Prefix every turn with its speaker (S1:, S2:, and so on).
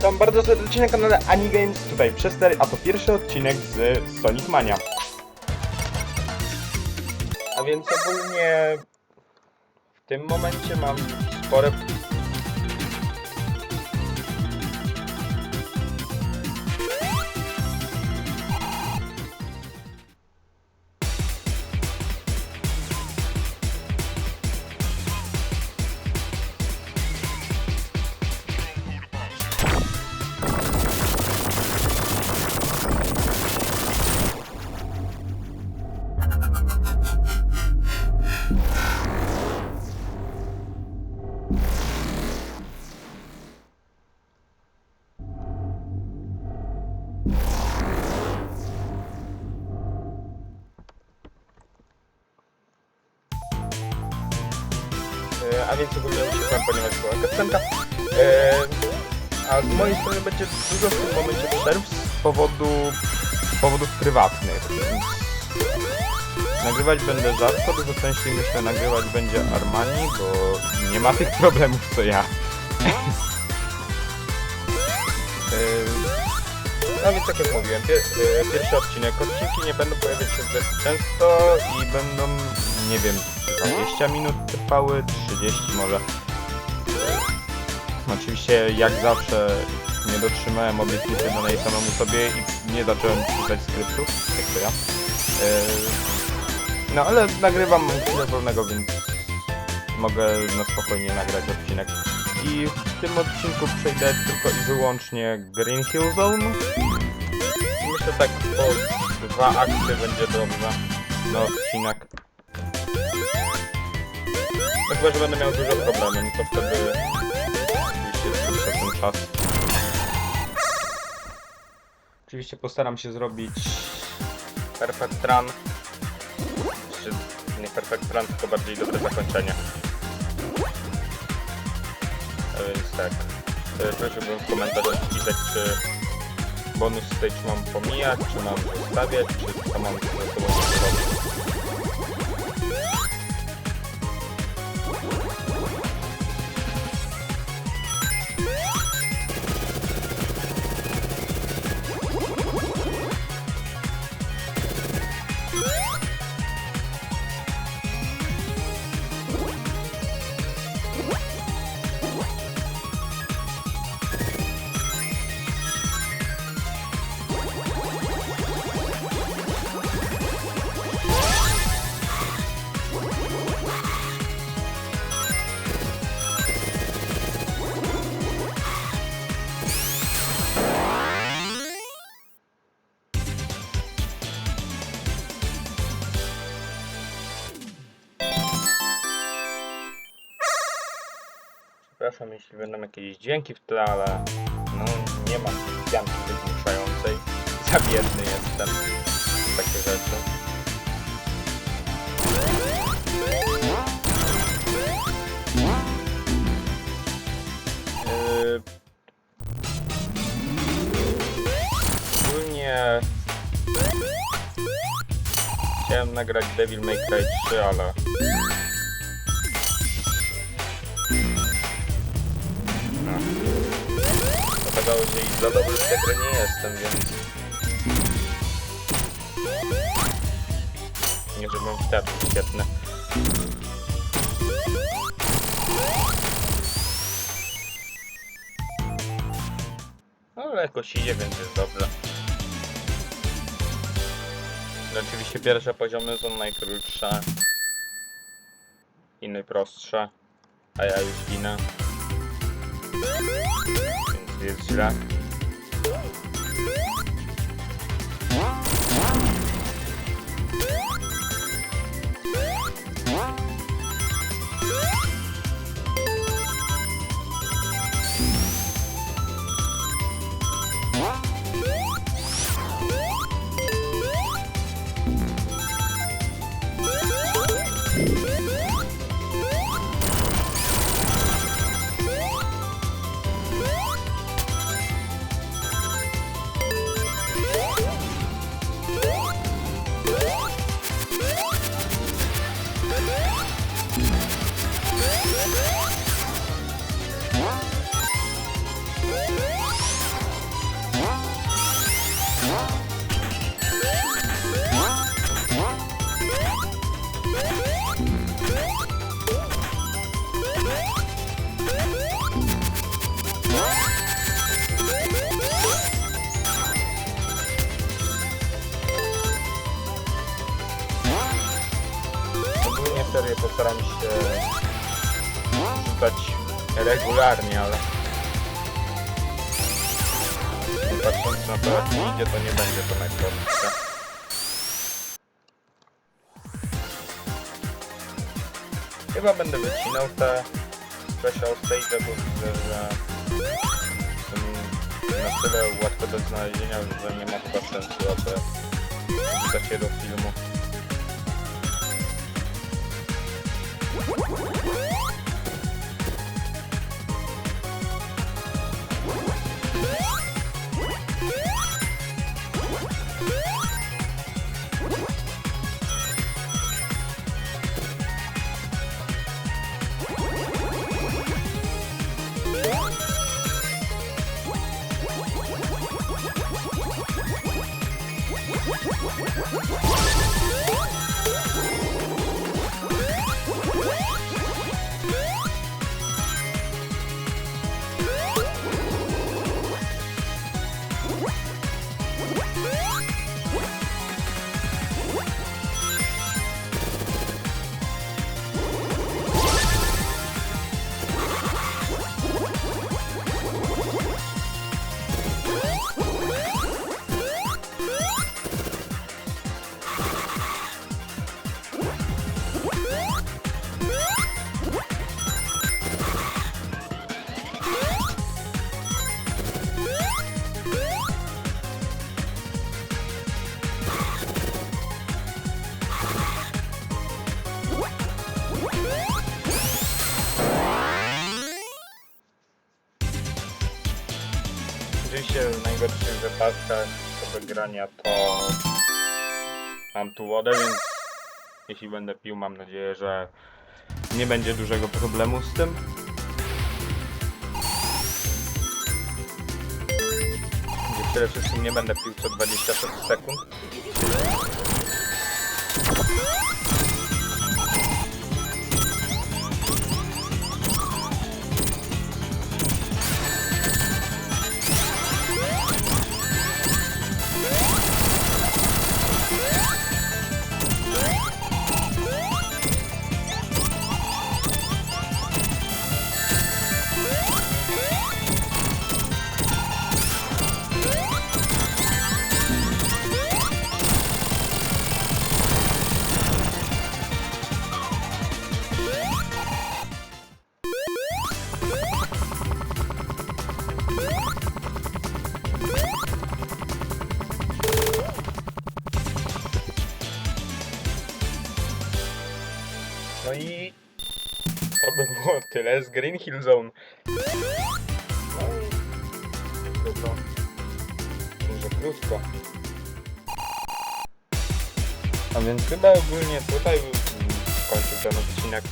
S1: Witam bardzo serdecznie na kanale Anigames, tutaj Przester, a to pierwszy odcinek z Sonic Mania. A więc ogólnie w tym momencie mam spore... A więc ogólnie uciekłem, ponieważ była piosenka. E, A z mojej strony będzie dużo w tym momencie przerw z powodu powodów prywatnych. Nagrywać będę rzadko, dużo częściej myślę nagrywać będzie Armani, bo nie ma tych problemów co ja. E, No więc tak jak mówiłem, pier e, pierwszy odcinek. Odcinki nie będą pojawiać się zbyt często i będą, nie wiem, 20 minut trwały, 30 może. Oczywiście jak zawsze nie dotrzymałem obietnicy danej samemu sobie i nie zacząłem pisać skryptów, jak to ja. E, No ale nagrywam chwilę wolnego, więc mogę na spokojnie nagrać odcinek. I w tym odcinku przejdę tylko i wyłącznie Green Hill Zone. Myślę tak po dwa akty będzie dobrze na odcinek. No chyba, że będę miał dużo problemy, no to wtedy oczywiście skrócę ten czas. Oczywiście postaram się zrobić Perfect Run. Czy nie Perfect Run, tylko bardziej dobre zakończenie. A więc tak. E, Prosiłbym w komentarzach pisać, czy bonus stage mam pomijać, czy mam zostawiać, czy co mam ze sobą zrobić. Przepraszam, jeśli będą jakieś dźwięki w tle, ale no nie mam pianki wygłuszającej. Za biedny jestem. Takie rzeczy. Yy, Ogólnie chciałem nagrać Devil May Cry 3, ale Okazało się, iż za dobry w nie jestem, więc... Nie żebym w teatrze świetny. Ale jakoś idzie, więc jest dobrze. No, Oczywiście pierwsze poziomy są najkrótsze. I najprostsze. A ja już ginę. Więc jest Staram się rzucać regularnie, ale patrząc na to jak idzie, to nie będzie to najprostsze. Chyba będę wycinał te special stage, bo widzę, że na tyle łatwe do znalezienia, że nie ma chyba sensu, aby wrzucać je do filmu. What? Oczywiście w najgorszych wypadkach do wygrania to mam tu wodę, więc jeśli będę pił, mam nadzieję, że nie będzie dużego problemu z tym. Przede wszystkim nie będę pił co 26 sekund. Było tyle z Green Hill Zone. Trudno. Może krótko. A więc chyba ogólnie tutaj kończę ten odcinek.